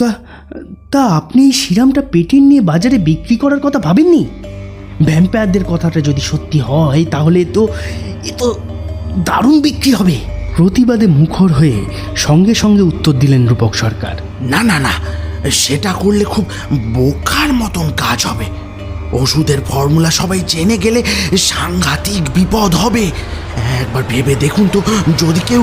তা তা আপনি এই সিরামটা পেটের নিয়ে বাজারে বিক্রি করার কথা ভাবেননি? ভ্যাম্পায়ারদের কথাটা যদি সত্যি হয়, তাহলে তো এ তো দারুণ বিক্রি হবে। প্রতিবাদে মুখর হয়ে সঙ্গে সঙ্গে উত্তর দিলেন রূপক সরকার। না না না, সেটা করলে খুব বোকার মতন কাজ হবে। ওষুধের ফর্মুলা সবাই জেনে গেলে সাংঘাতিক বিপদ হবে। একবার ভেবে দেখুন তো, যদি কেউ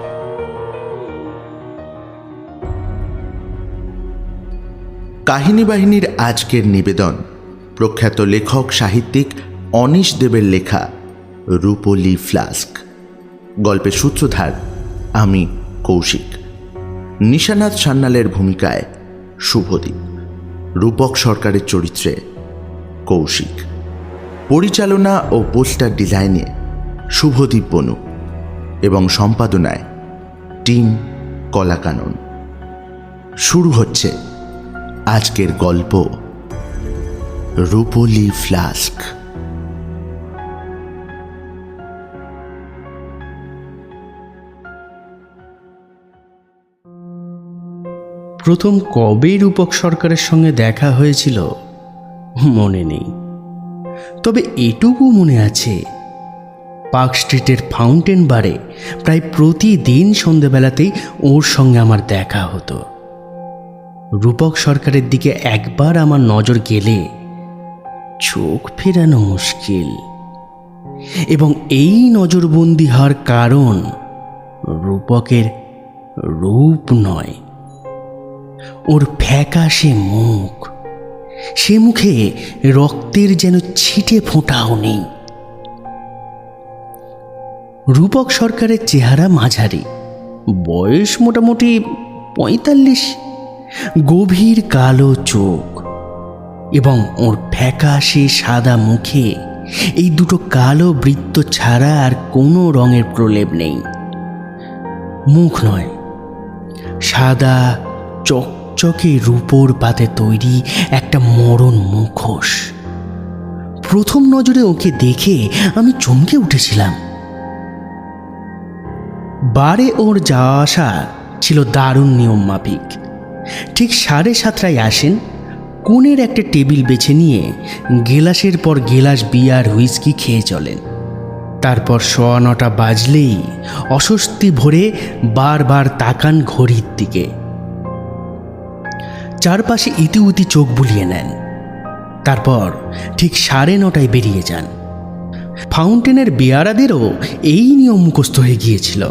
কাহিনী বাহিনীর আজকের নিবেদন। প্রখ্যাত লেখক, সাহিত্যিক অনিশ দেবের লেখা রূপলি ফ্লাস্ক। গল্পের সূত্রধার আমি কৌশিক। নিশানাথ সান্যালের ভূমিকায় শুভদীপ। রূপক সরকারের চরিত্রে কৌশিক। পরিচালনা ও পোস্টার ডিজাইনে শুভদীপ বনু এবং সম্পাদনায় টিম কলাকানন। শুরু হচ্ছে আজকের গল্প, রূপলি ফ্লাস্ক। প্রথম কবে রূপক সরকারের সঙ্গে দেখা হয়েছিল, মনে নেই। তবে এটুকু মনে আছে, পার্ক স্ট্রিটের ফাউন্টেন বারে প্রায় প্রতিদিন সন্ধেবেলাতেই ওর সঙ্গে আমার দেখা হতো। রূপক সরকারের দিকে একবার আমার নজর গেলে চোখ ফেরানো মুশকিল। এবং এই নজরবন্দি হওয়ার কারণ রূপকের রূপ নয়। ওর ফ্যাকাশে মুখ, সে মুখে রক্তের যেন ছিটে ফোঁটাও নেই। রূপক সরকারের চেহারা মাঝারি, বয়স মোটামুটি পঁয়তাল্লিশ। গভীর কালো চোখ এবং ওর ফ্যাকাশে সাদা মুখে এই দুটো কালো বৃত্ত ছাড়া আর কোনো রঙের প্রলেপ নেই। মুখ নয়, সাদা, চকচকে রূপোর পাতে তৈরি একটা মরণ মুখোশ। প্রথম নজরে ওকে দেখে আমি চমকে উঠেছিলাম। বারে ওর যাওয়া আসা ছিল দারুণ নিয়ম মাফিক। ঠিক সাড়ে সাতটায় আসেন, কোণের একটা টেবিল বেছে নিয়ে গেলাসের পর গেলাস বিয়ার হুইস্কি খেয়ে চলেন। তারপর সোয়া নটা বাজলেই অস্বস্তি ভরে বারবার তাকান ঘড়ির দিকে। চারপাশে ইতিউতি চোখ বুলিয়ে নেন। তারপর ঠিক সাড়ে নটায় বেরিয়ে যান। ফাউন্টেনের বেয়ারাদেরও এই নিয়ম মুখস্থ হয়ে গিয়েছিল।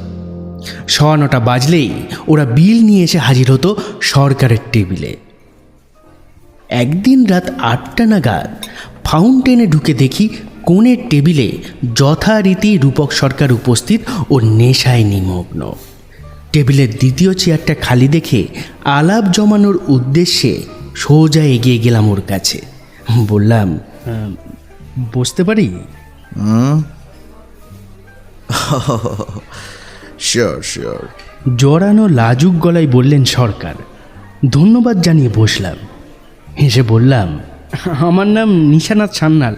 সোয়া নটা বাজলেই ওরা বিল নিয়ে এসে হাজির হতো সরকারের টেবিলে। একদিন রাত আটটা নাগাদ ফাউন্টেনে ঢুকে দেখি কোণের টেবিলে যথারীতি রূপক সরকার উপস্থিত ও নেশায় নিমগ্ন। টেবিলের দ্বিতীয় চেয়ারটা খালি দেখে আলাপ জমানোর উদ্দেশ্যে সোজা এগিয়ে গেলাম ওর কাছে। বললাম "আহ, বসতে পারি? শিওর শিওর জড়ানো লাজুক গলায় বললেন সরকার ধন্যবাদ জানিয়ে বসলাম। হেসে বললাম আমার নাম নিশানাথ সান্যাল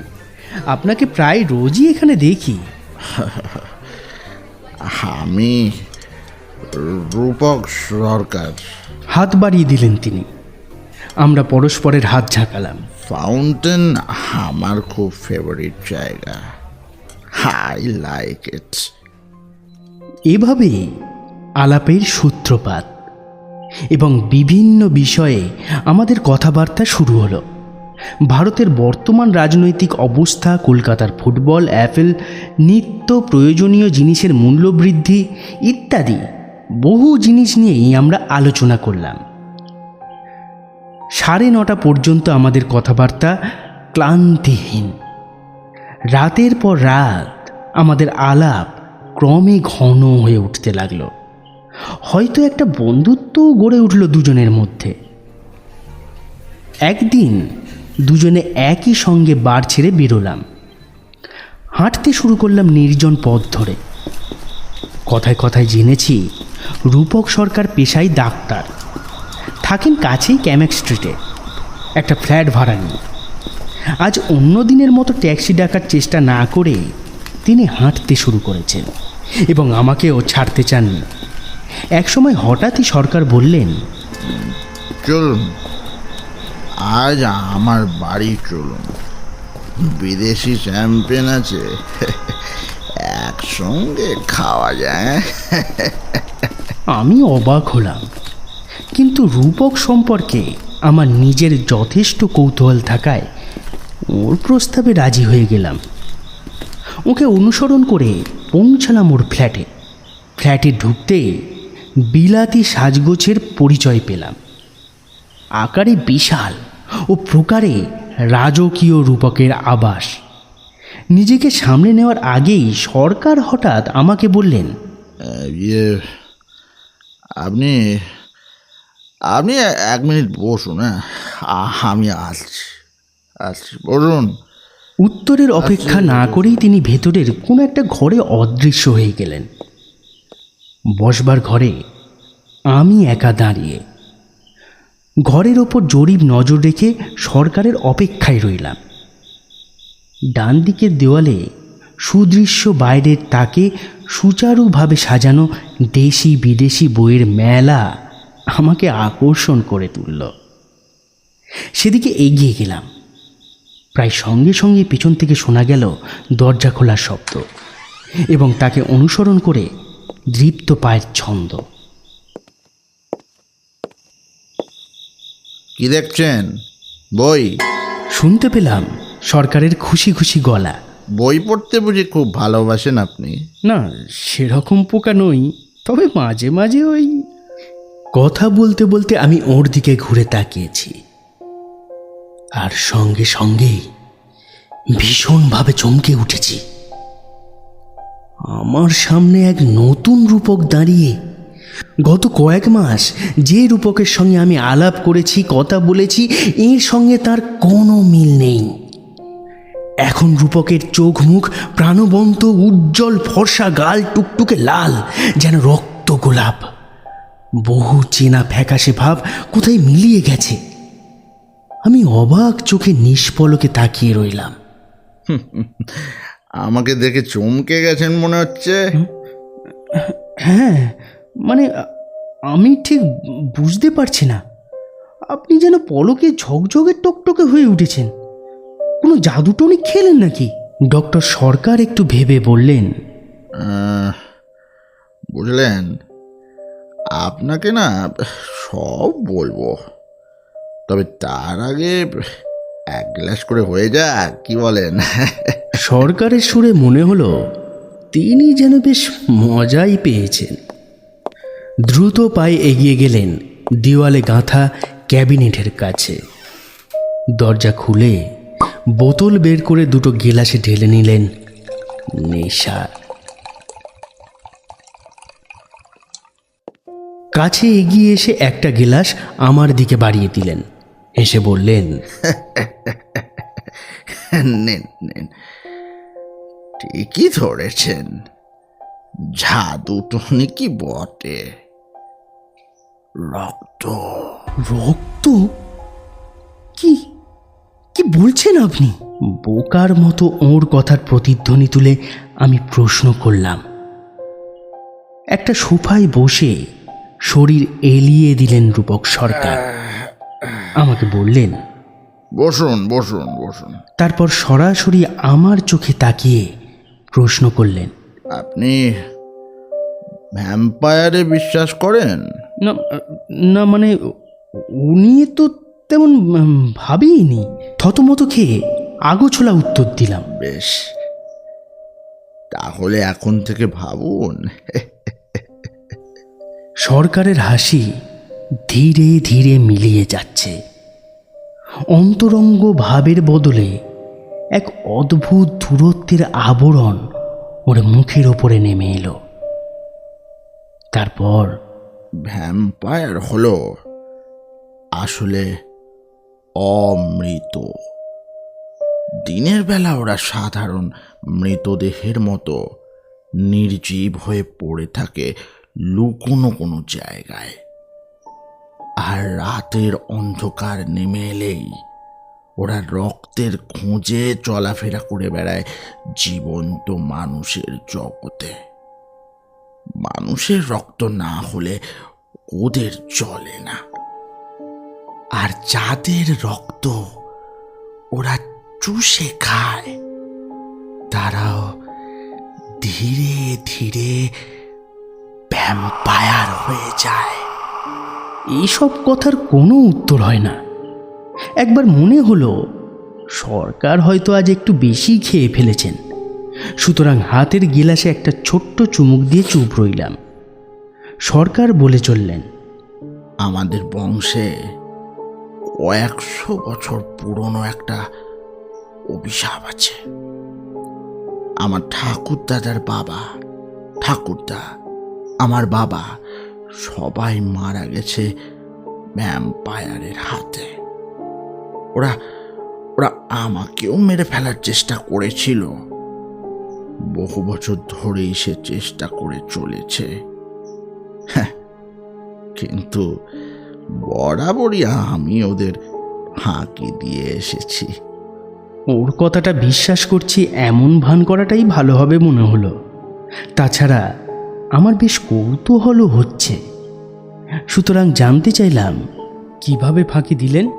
আপনাকে প্রায় রোজই এখানে দেখি। আমি রূপক সরকার। হাত বাড়িয়ে দিলেন তিনি। আমরা পরস্পরের হাত ঝাঁকালাম। ফাউন্টেন আমার খুব ফেভারিট জায়গা। আই লাইক ইট এভাবেই আলাপের সূত্রপাত এবং বিভিন্ন বিষয়ে আমাদের কথাবার্তা শুরু হলো। ভারতের বর্তমান রাজনৈতিক অবস্থা, কলকাতার ফুটবল, অ্যাপেল, নিত্য প্রয়োজনীয় জিনিসের মূল্যবৃদ্ধি ইত্যাদি বহু জিনিস নিয়েই আমরা আলোচনা করলাম। সাড়ে নটা পর্যন্ত আমাদের কথাবার্তা ক্লান্তিহীন। রাতের পর রাত আমাদের আলাপ ক্রমে ঘন হয়ে উঠতে লাগল। হয়তো একটা বন্ধুত্বও গড়ে উঠল দুজনের মধ্যে। একদিন দুজনে একই সঙ্গে বার ছেড়ে বেরোলাম। হাঁটতে শুরু করলাম নির্জন পথ ধরে। কথায় কথায় জেনেছি রূপক সরকার পেশায় ডাক্তার। থাকেন কাছেই ক্যামেক স্ট্রিটে। একটা ফ্ল্যাট ভাড়া নিয়ে আজ অন্য দিনের মতো ট্যাক্সি ডাকার চেষ্টা না করে তিনি হাঁটতে শুরু করেছেন এবং আমাকেও ছাড়তে চাননি। একসময় হঠাৎই সরকার বললেন চলুন আজ আমার বাড়ি চলুন। বিদেশি চ্যাম্পিয়ন আছে একসঙ্গে খাওয়া যায়। আমি অবাক হলাম কিন্তু রূপক সম্পর্কে আমার নিজের যথেষ্ট কৌতূহল থাকায় ওর প্রস্তাবে রাজি হয়ে গেলাম। ওকে অনুসরণ করে পৌঁছালাম ওর ফ্ল্যাটে। ফ্ল্যাটে ঢুকতে বিলাতি সাজগোছের পরিচয় পেলাম। আকারে বিশাল ও প্রকারে রাজকীয় রূপকের আবাস। নিজেকে সামনে নেওয়ার আগেই সরকার হঠাৎ আমাকে বললেন ইয়ে আপনি আপনি এক মিনিট বসুন হ্যাঁ? আমি আসছি। আসছি বলুন উত্তরের অপেক্ষা না করেই তিনি ভেতরের কোনো একটা ঘরে অদৃশ্য হয়ে গেলেন। বসবার ঘরে আমি একা দাঁড়িয়ে ঘরের ওপর জরিপ নজর রেখে সরকারের অপেক্ষায় রইলাম। ডান দিকের দেওয়ালে সুদৃশ্য বাইরের তাকে সুচারুভাবে সাজানো দেশি বিদেশি বইয়ের মেলা আমাকে আকর্ষণ করে তুলল। সেদিকে এগিয়ে গেলাম। প্রায় সঙ্গে সঙ্গে পিছন থেকে শোনা গেল দরজা খোলার শব্দ এবং তাকে অনুসরণ করে দৃপ্ত পায়ের ছন্দ। কি দেখছেন? বই? শুনতে পেলাম সরকারের খুশি খুশি গলা। বই পড়তে বুঝি খুব ভালোবাসেন আপনি? না সেরকম পোকা নই তবে মাঝে মাঝে ওই কথা বলতে বলতে আমি ওর দিকে ঘুরে তাকিয়েছি। আর সঙ্গে সঙ্গেই ভীষণভাবে চমকে উঠেছি। আমার সামনে এক নতুন রূপক দাঁড়িয়ে গত কয়েক মাস যে রূপকের সঙ্গে আমি আলাপ করেছি, কথা বলেছি, এর সঙ্গে তার কোনো মিল নেই। এখন রূপকের চোখ মুখ প্রাণবন্ত, উজ্জ্বল, ফর্সা গাল টুকটুকে লাল, যেন রক্ত গোলাপ। বহু চেনা ফ্যাকাশে ভাব কোথায় মিলিয়ে গেছে? আমি অবাক চোখে নিষ্পলকে তাকিয়ে রইলাম। আমাকে দেখে চমকে গেছেন মনে হচ্ছে। হ্যাঁ মানে আমি ঠিক বুঝতে পারছি না। আপনি যেন পলকে ঝকঝকে টকটকে হয়ে উঠেছেন। কোনো জাদুটনি খেলেন নাকি? ডক্টর সরকার একটু ভেবে বললেন বুঝলেন আপনাকে না সব বলব। তবে তার আগে এক গ্লাস করে হয়ে যাক, কি বলেন? সরকারের সুরে মনে হলো তিনি যেন বেশ মজাই পেয়েছেন। দ্রুত পায়ে এগিয়ে গেলেন দেওয়ালে গাঁথা ক্যাবিনেটের কাছে। দরজা খুলে বোতল বের করে দুটো গেলাসে ঢেলে নিলেন নেশা। কাছে এগিয়ে এসে একটা গেলাস আমার দিকে বাড়িয়ে দিলেন। এসে বললেন নেন নেন। ঠিকই ধরেছেন। জাদু টনি কি বটে। রক্ত। রক্ত? কি কি বলছেন আপনি? বোকার মতো ওর কথার প্রতিধ্বনি তুলে আমি প্রশ্ন করলাম। একটা সোফায় বসে শরীর এলিয়ে দিলেন রূপক সরকার। আমাকে বললেন বসুন বসুন বসুন। তারপর সরাসরি আমার চোখে তাকিয়ে প্রশ্ন করলেন আপনি ভ্যাম্পায়ারে বিশ্বাস করেন? না না মানে উনি তো তেমন ভাবিনি থতমত খেয়ে আগোছলা উত্তর দিলাম। বেশ তাহলে এখন থেকে ভাবুন। সরকারের হাসি ধীরে ধীরে মিলিয়ে যাচ্ছে। অন্তরঙ্গ ভাবের বদলে এক অদ্ভুত দূরত্বের আবরণ ওর মুখের ওপরে নেমে এলো। তারপর ভ্যাম্পায়ার হলো আসলে অমৃত। দিনের বেলা ওরা সাধারণ মৃতদেহের মতো নির্জীব হয়ে পড়ে থাকে লুকোনো কোনো জায়গায়। আর রাতের অন্ধকার নেমে এলেই ওরা রক্তের খোঁজে চলাফেরা করে বেড়ায় জীবন্ত মানুষের জগতে। মানুষের রক্ত না হলে ওদের চলে না। আর যাদের রক্ত ওরা চুষে খায়, তারাও ধীরে ধীরে ভ্যাম্পায়ার হয়ে যায়। এইসব কথার কোনো উত্তর হয় না। একবার মনে হলো, সরকার হয়তো আজ একটু বেশি খেয়ে ফেলেছেন। সুতরাং হাতের গিলাসে একটা ছোট্ট চুমুক দিয়ে চুপ রইলাম। সরকার বলে চললেন, আমাদের বংশে কয়েকশো বছর পুরনো একটা অভিশাপ আছে। আমার ঠাকুর দাদার বাবা, ঠাকুরদা, আমার বাবা সবাই মারা গেছে ভ্যাম্পায়ারের হাতে। ওরা ওরা আমাকেও মেরে ফেলার চেষ্টা করেছিল। বহু বছর ধরেই সে চেষ্টা করে চলেছে। হ্যাঁ কিন্তু বরাবরই আমি ওদের ফাঁকি দিয়ে এসেছি। ওর কথাটা বিশ্বাস করছি এমন ভান করাটাই ভালো হবে মনে হলো। তাছাড়া আমার বেশ কৌতূহলও হচ্ছে। সুতরাং জানতে চাইলাম, কীভাবে ফাঁকি দিলেন?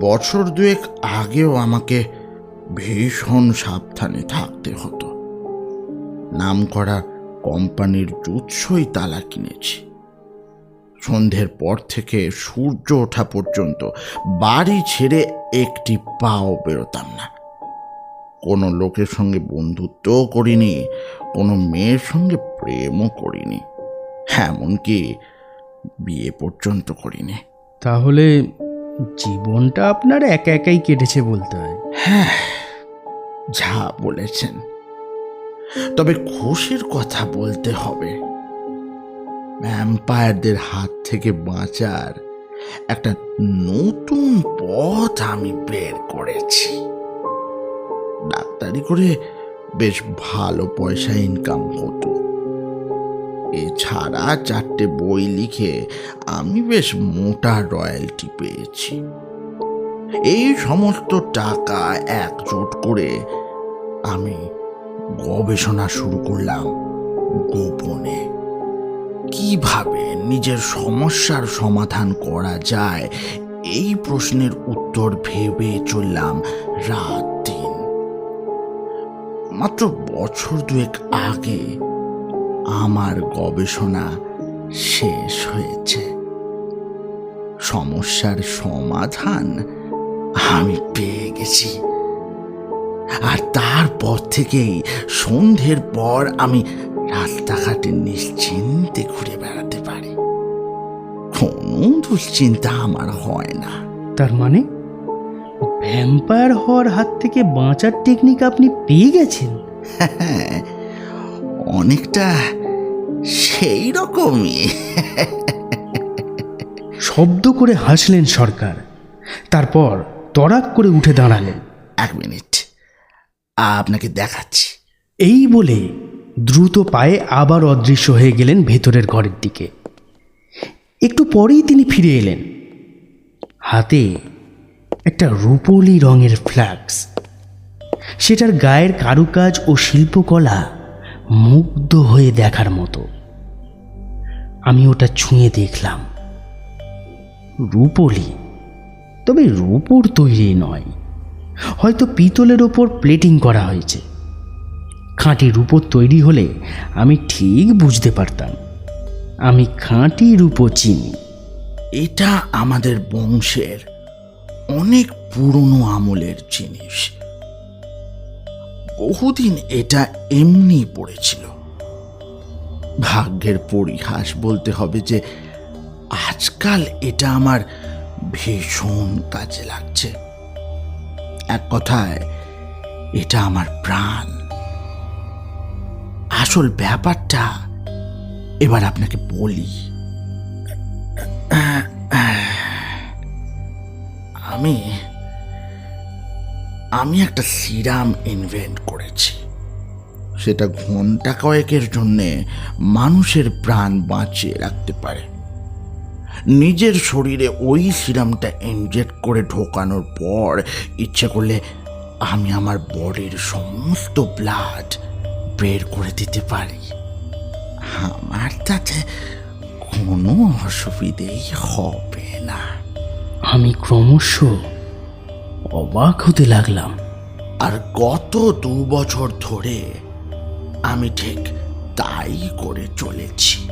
বছর দুয়েক আগেও আমাকে ভীষণ সাবধানে থাকতে হতো। নামকরা কোম্পানির জুৎসই তালা কিনেছি। সন্ধ্যের পর থেকে সূর্য ওঠা পর্যন্ত বাড়ি ছেড়ে একটি পাও বেরোতাম না। কোনো লোকের সঙ্গে বন্ধুত্বও করিনি কোনো মেয়ের সঙ্গে প্রেমও করিনি এমনকি বিয়ে পর্যন্ত করিনি। তাহলে জীবনটা আপনার একা একাই কেটেছে বলতে হয়। হ্যাঁ যা বলেছেন। তবে খুশির কথা বলতে হবে। ভ্যাম্পায়ারদের হাত থেকে বাঁচার একটা নতুন পথ আমি বের করেছি। ডাক্তারি করে বেশ ভালো পয়সা ইনকাম হতো। এছাড়া চারটে বই লিখে আমি বেশ মোটা রয়্যালটি পেয়েছি। এই সমস্ত টাকা একজোট করে আমি গবেষণা শুরু করলাম গোপনে। কীভাবে নিজের সমস্যার সমাধান করা যায়? এই প্রশ্নের উত্তর ভেবে চললাম রাত দিন মাত্র বছর দুয়েক আগে আমার গবেষণা শেষ হয়েছে। সমস্যার সমাধান আমি পেয়ে গেছি। আর তারপর থেকেই সন্ধ্যের পর আমি রাস্তাঘাটে নিশ্চিন্তে ঘুরে বেড়াতে পারি। কোনো দুশ্চিন্তা আমার হয় না। তার মানে? ভ্যাম্পায়ার হওয়ার হাত থেকে বাঁচার টেকনিক আপনি পেয়ে গেছেন। হ্যাঁ অনেকটা সেই রকমই। শব্দ করে হাসলেন সরকার। তারপর তড়াক করে উঠে দাঁড়ালেন। এক মিনিট আপনাকে দেখাচ্ছি। এই বলে দ্রুত পায়ে আবার অদৃশ্য হয়ে গেলেন ভেতরের ঘরের দিকে। একটু পরেই তিনি ফিরে এলেন। হাতে একটা রূপলি রঙের ফ্ল্যাক্স। সেটার গায়ের কারুকাজ ও শিল্পকলা মুগ্ধ হয়ে দেখার মতো। আমি ওটা ছুঁয়ে দেখলাম। রূপলি? তবে রূপোর তৈরি নয়। হয়তো পিতলের ওপর প্লেটিং করা হয়েছে। খাঁটি রূপো তৈরি হলে আমি ঠিক বুঝতে পারতাম। আমি খাঁটি রূপো চিনি। এটা আমাদের বংশের অনেক পুরনো আমলের জিনিস। বহুদিন এটা এমনি পড়েছিল। ভাগ্যের পরিহাস বলতে হবে যে, আজকাল এটা আমার ভীষণ কাজে লাগছে। এক কথায়, এটা আমার প্রাণ। আসল ব্যাপারটা এবার আপনাকে বলি। আমি আমি একটা সিরাম ইনভেন্ট করেছি। সেটা ঘণ্টা কয়েকের জন্যে মানুষের প্রাণ বাঁচিয়ে রাখতে পারে। নিজের শরীরে ওই সিরামটা ইনজেক্ট করে ঢোকানোর পর ইচ্ছে করলে আমি আমার বডির সমস্ত ব্লাড বের করে দিতে পারি। আমার তাতে কোনো অসুবিধেই হবে না। আমি ক্রমশ অবাক হতে লাগলাম। আর গত দু বছর ধরে আমি ঠিক তাই করে চলেছি।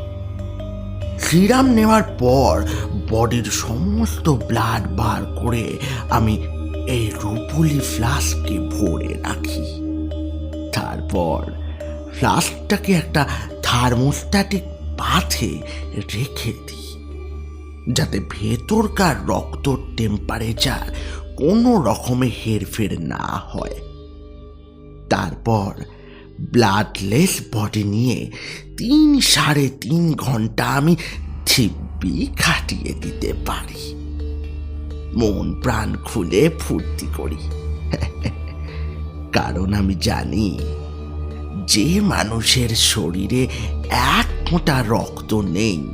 সিরাম নেওয়ার পর বডির সমস্ত ব্লাড বার করে আমি এই রূপলি ফ্লাস্কে ভরে রাখি। তারপর ফ্লাস্কটাকে একটা থার্মোস্ট্যাটিক পাথে রেখে দিই। যাতে ভেতরকার রক্ত টেম্পারেচার কোনো রকমে হেরফের না হয়। তারপর ব্লাডলেস বডি নিয়ে তিন সাড়ে তিন ঘণ্টা আমি দিব্যি খাটিয়ে দিতে পারি। মন প্রাণ খুলে ফুর্তি করি। কারণ আমি জানি, যে মানুষের শরীরে এক ফোঁটা রক্ত নেই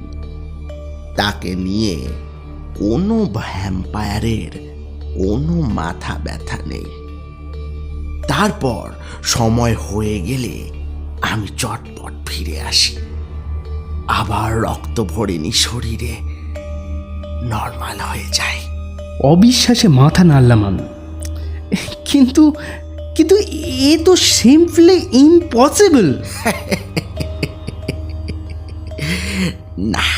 তাকে নিয়ে কোনো ভ্যাম্পায়ারের কোনো মাথা ব্যথা নেই। তারপর সময় হয়ে গেলে আমি চটপট ফিরে আসি। আবার রক্ত ভরেনি শরীরে। নর্মাল হয়ে যায় অবিশ্বাসে মাথা নাড়লাম আমি। কিন্তু কিন্তু এ তো সিম্পলি ইম্পসিবল না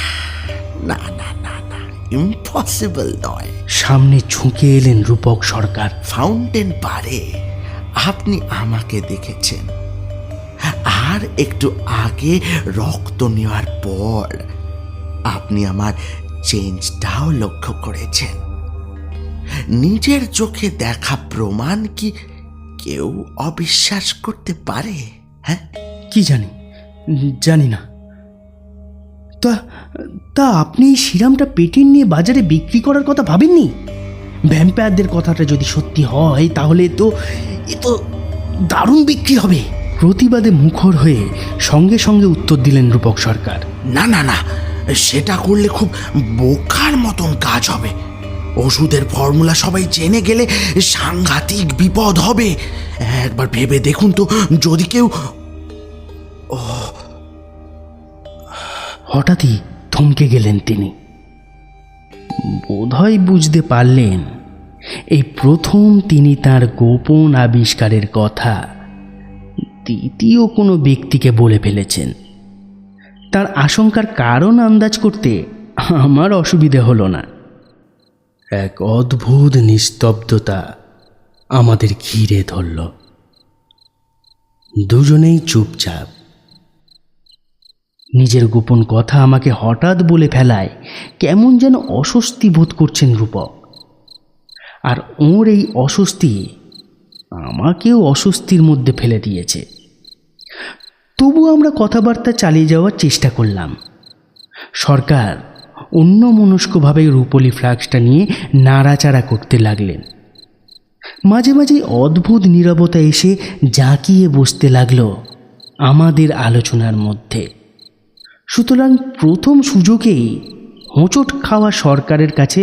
ইম্পসিবল নয় সামনে ঝুঁকে এলেন রূপক সরকার। ফাউন্টেন পারে। আপনি আমাকে দেখেছেন। আর একটু আগে রক্ত নেওয়ার পর আপনি আমার চেঞ্জটাও লক্ষ্য করেছেন। নিজের চোখে দেখা প্রমাণ কি কেউ অবিশ্বাস করতে পারে? হ্যাঁ? কি জানি? জানি না। তা তা আপনি এই সিরামটা পেটের নিয়ে বাজারে বিক্রি করার কথা ভাবেননি? ভ্যাম্পায়ারদের কথাটা যদি সত্যি হয়, তাহলে তো, এ তো দারুণ বিক্রি হবে। প্রতিবাদে মুখর হয়ে সঙ্গে সঙ্গে উত্তর দিলেন রূপক সরকার। না না না, সেটা করলে খুব বোকার মতন কাজ হবে। ওষুধের ফর্মুলা সবাই জেনে গেলে সাংঘাতিক বিপদ হবে। একবার ভেবে দেখুন তো, যদি কেউ হঠাৎই থমকে গেলেন তিনি। বোধহয় বুঝতে পারলেন, এই প্রথম তিনি তার গোপন আবিষ্কারের কথা দ্বিতীয় কোনো ব্যক্তিকে বলে ফেলেছেন। তার আশঙ্কার কারণ আন্দাজ করতে আমার অসুবিধে হলো না। এক অদ্ভুত নিস্তব্ধতা আমাদের ঘিরে ধরল। দুজনেই চুপচাপ। নিজের গোপন কথা আমাকে হঠাৎ বলে ফেলায় কেমন যেন অস্বস্তি বোধ করছেন রূপক। আর ওর এই অস্বস্তি আমাকেও অস্বস্তির মধ্যে ফেলে দিয়েছে। তবু আমরা কথাবার্তা চালিয়ে যাওয়ার চেষ্টা করলাম। সরকার অন্য মনস্কভাবে রূপলি ফ্লাক্সটা নিয়ে নাড়াচাড়া করতে লাগলেন। মাঝে মাঝে অদ্ভুত নীরবতা এসে জাঁকিয়ে বসতে লাগল আমাদের আলোচনার মধ্যে। সুতরাং প্রথম সুযোগেই হোঁচট খাওয়া সরকারের কাছে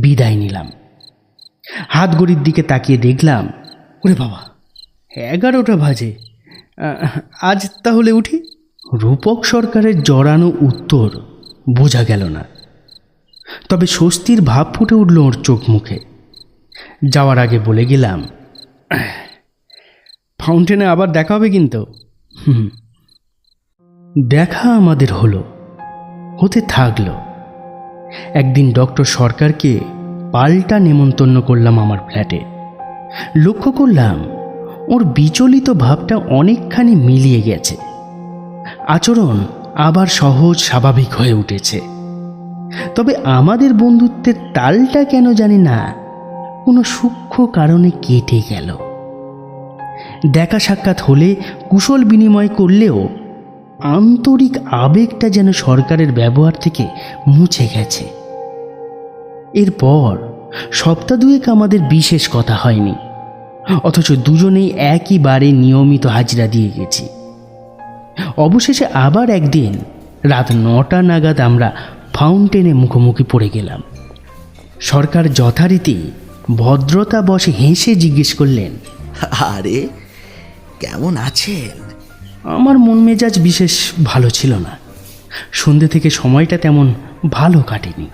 বিদায় নিলাম। হাত ঘড়ির দিকে তাকিয়ে দেখলাম, ওরে বাবা, এগারোটা বাজে। আজ তাহলে উঠি? রূপক সরকারের জড়ানো উত্তর বোঝা গেল না। তবে স্বস্তির ভাব ফুটে উঠল ওর চোখ মুখে। যাওয়ার আগে বলে গেলাম ফাউন্টেনে আবার দেখা হবে কিন্তু। হুম দেখা আমাদের হলো, হতে থাকল। একদিন ডক্টর সরকারকে পাল্টা নেমন্তন্ন করলাম আমার ফ্ল্যাটে। লক্ষ্য করলাম, ওর বিচলিত ভাবটা অনেকখানি মিলিয়ে গেছে। আচরণ আবার সহজ স্বাভাবিক হয়ে উঠেছে। তবে আমাদের বন্ধুত্বের তালটা কেন জানি না, কোনো সূক্ষ্ম কারণে কেটে গেল। দেখা সাক্ষাৎ হলে কুশল বিনিময় করলেও আন্তরিক আবেগটা যেন সরকারের ব্যবহার থেকে মুছে গেছে। এরপর সপ্তাহ দুয়েক আমাদের বিশেষ কথা হয়নি, অথচ দুজনেই একই বারে নিয়মিত হাজিরা দিয়ে গেছি। অবশেষে আবার একদিন রাত নটা নাগাদ আমরা ফাউন্টেনে মুখোমুখি পড়ে গেলাম। সরকার যথারীতি ভদ্রতা বসে হেসে জিজ্ঞেস করলেন, আরে, কেমন আছেন? আমার মন মেজাজ বিশেষ ভালো ছিল না। সন্ধে থেকে সময়টা তেমন ভালো কাটেনি।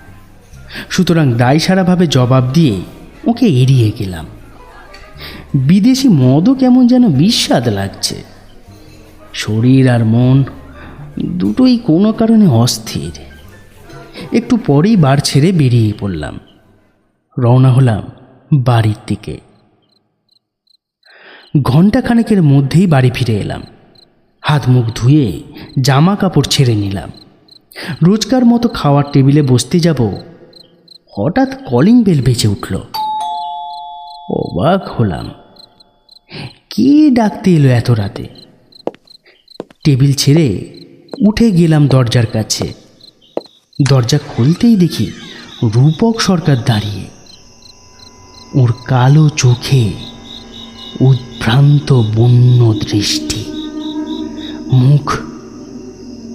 সুতরাং দায়সারাভাবে জবাব দিয়ে ওকে এড়িয়ে গেলাম। বিদেশি মদও কেমন যেন বিস্বাদ লাগছে। শরীর আর মন দুটোই কোনো কারণে অস্থির। একটু পরেই বার ছেড়ে বেরিয়ে পড়লাম। রওনা হলাম বাড়ির দিকে। ঘণ্টাখানেকের মধ্যেই বাড়ি ফিরে এলাম। হাত মুখ ধুয়ে জামা কাপড় ছেড়ে নিলাম। রোজকার মতো খাওয়ার টেবিলে বসতে যাব, হঠাৎ কলিং বেল বেজে উঠল। অবাক হলাম। কে ডাকতে এলো এত রাতে? টেবিল ছেড়ে উঠে গেলাম দরজার কাছে। দরজা খুলতেই দেখি রূপক সরকার দাঁড়িয়ে। ওর কালো চোখে উদ্ভ্রান্ত বন্য দৃষ্টি। মুখ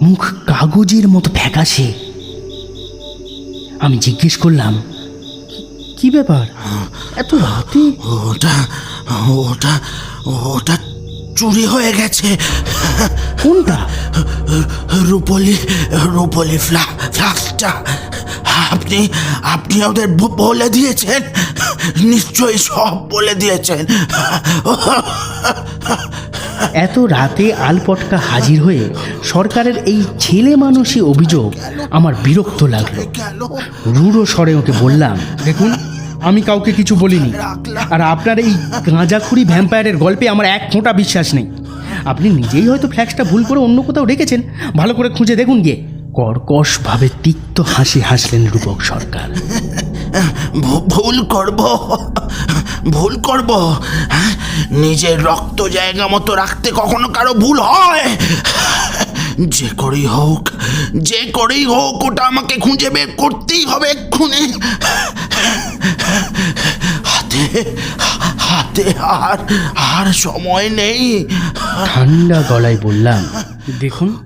মুখ কাগজের মতো ফ্যাকাশে। আমি জিজ্ঞেস করলাম "কি- ব্যাপার? এত রাতে? ওটা ওটা ওটা চুরি হয়ে গেছে। কোনটা? রূপলি রূপলি ফ্লা ফ্লাক্সটা। আপনি আপনি ওদের বলে দিয়েছেন। নিশ্চয়ই সব বলে দিয়েছেন। এত রাতে আলপটকা হাজির হয়ে সরকারের এই ছেলে মানুষই অভিযোগ আমার বিরক্ত লাগল। গেল রূঢ় স্বরে ওকে বললাম, দেখুন, আমি কাউকে কিছু বলিনি। আর আপনার এই গাঁজাখুরি ভ্যাম্পায়ারের গল্পে আমার এক ফোঁটা বিশ্বাস নেই। আপনি নিজেই হয়তো ফ্ল্যাক্সটা ভুল করে অন্য কোথাও রেখেছেন। ভালো করে খুঁজে দেখুন গিয়ে। কর্কশভাবে তিক্ত হাসি হাসলেন রূপক সরকার। ভুল করব। ভুল করব হ্যাঁ? নিজের রক্ত জায়গা মতো রাখতে কখনো কারও ভুল হয়? যে করেই হোক যে করেই হোক ওটা আমাকে খুঁজে বের করতেই হবে এক্ষুনি। হাতে হাতে আর আর সময় নেই। ঠান্ডা গলায় বললাম দেখুন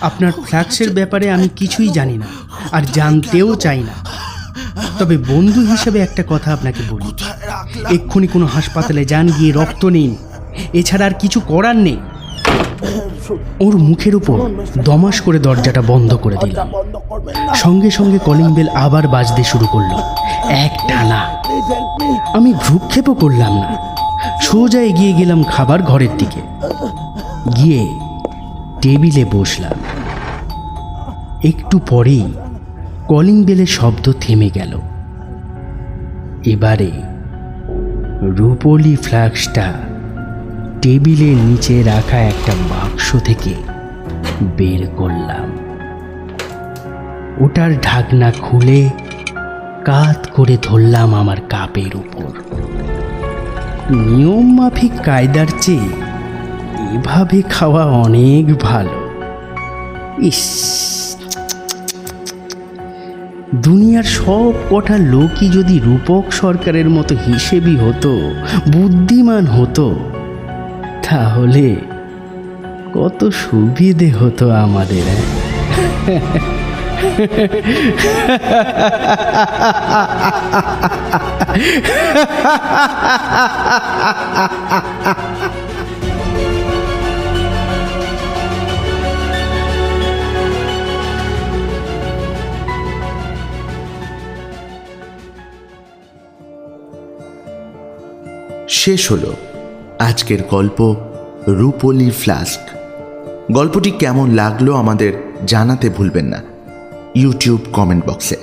আপনার ফ্ল্যাক্সের ব্যাপারে আমি কিছুই জানি না আর জানতেও চাই না। তবে বন্ধু হিসেবে একটা কথা আপনাকে বলি। এক্ষুনি কোনো হাসপাতালে যান গিয়ে রক্ত নিন। এছাড়া আর কিছু করার নেই। ওর মুখের উপর দমাস করে দরজাটা বন্ধ করে দিলাম। সঙ্গে সঙ্গে কলিং বেল আবার বাজতে শুরু করল। এক টানা। আমি ভ্রুক্ষেপও করলাম না। সোজা এগিয়ে গেলাম খাবার ঘরের দিকে। গিয়ে টেবিলে বসলাম। একটু পরেই কলিং বেলের শব্দ থেমে গেল। এবারে রূপলি ফ্লাক্সটা টেবিলের নিচে রাখা একটা বাক্স থেকে বের করলাম। ওটার ঢাকনা খুলে কাত করে ধরলাম আমার কাপের উপর। নিয়ম মাফিক কায়দার চেয়ে এভাবে খাওয়া অনেক ভালো। ইস! দুনিয়ার সব কটা লোকই যদি রূপক সরকারের মতো হিসেবি হতো, বুদ্ধিমান হতো, তাহলে কত সুবিধে হতো আমাদের হ্যাঁ? শেষ হলো আজকের গল্প রূপলি ফ্লাস্ক। গল্পটি কেমন লাগল আমাদের জানাতে ভুলবেন না। ইউটিউব কমেন্ট বক্সে।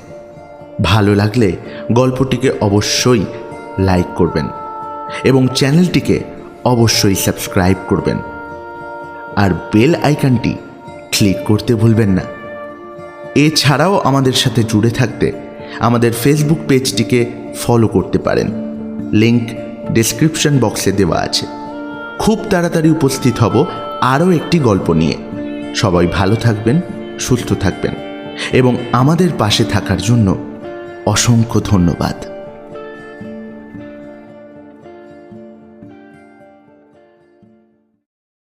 ভালো লাগলে গল্পটিকে অবশ্যই লাইক করবেন এবং চ্যানেলটিকে অবশ্যই সাবস্ক্রাইব করবেন। আর বেল আইকনটি ক্লিক করতে ভুলবেন না। এছাড়াও আমাদের সাথে জুড়ে থাকতে আমাদের ফেসবুক পেজটিকে ফলো করতে পারেন। লিংক ডেসক্রিপশন বক্সে দেওয়া আছে। খুব তাড়াতাড়ি উপস্থিত হব আরও একটি গল্প নিয়ে। সবাই ভালো থাকবেন, সুস্থ থাকবেন এবং আমাদের পাশে থাকার জন্য অসংখ্য ধন্যবাদ।